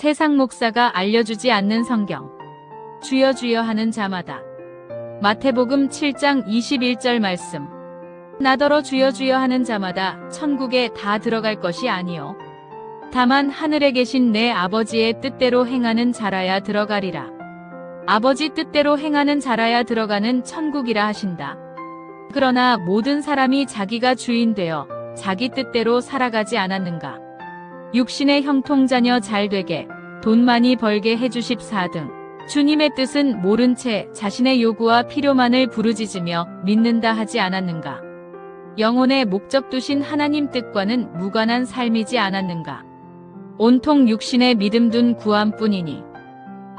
세상 목사가 알려주지 않는 성경. 주여 주여 하는 자마다. 마태복음 7장 21절 말씀. 나더러 주여 주여 하는 자마다 천국에 다 들어갈 것이 아니요. 다만 하늘에 계신 내 아버지의 뜻대로 행하는 자라야 들어가리라. 아버지 뜻대로 행하는 자라야 들어가는 천국이라 하신다. 그러나 모든 사람이 자기가 주인 되어 자기 뜻대로 살아가지 않았는가. 육신의 형통 자녀 잘 되게, 돈 많이 벌게 해주십사 등. 주님의 뜻은 모른 채 자신의 요구와 필요만을 부르짖으며 믿는다 하지 않았는가. 영혼의 목적 두신 하나님 뜻과는 무관한 삶이지 않았는가. 온통 육신의 믿음 둔 구함뿐이니.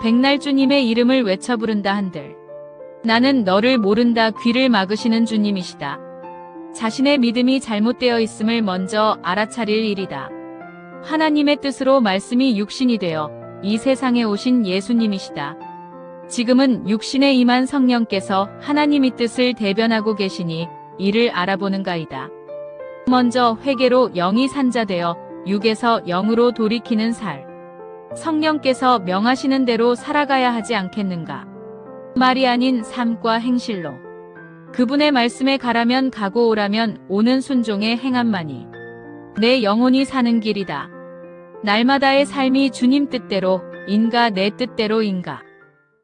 백날 주님의 이름을 외쳐 부른다 한들. 나는 너를 모른다 귀를 막으시는 주님이시다. 자신의 믿음이 잘못되어 있음을 먼저 알아차릴 일이다. 하나님의 뜻으로 말씀이 육신이 되어 이 세상에 오신 예수님이시다. 지금은 육신에 임한 성령께서 하나님의 뜻을 대변하고 계시니 이를 알아보는가이다. 먼저 회개로 영이 산자되어 육에서 영으로 돌이키는 살. 성령께서 명하시는 대로 살아가야 하지 않겠는가. 말이 아닌 삶과 행실로. 그분의 말씀에 가라면 가고 오라면 오는 순종의 행함만이 내 영혼이 사는 길이다. 날마다의 삶이 주님 뜻대로 인가 내 뜻대로인가.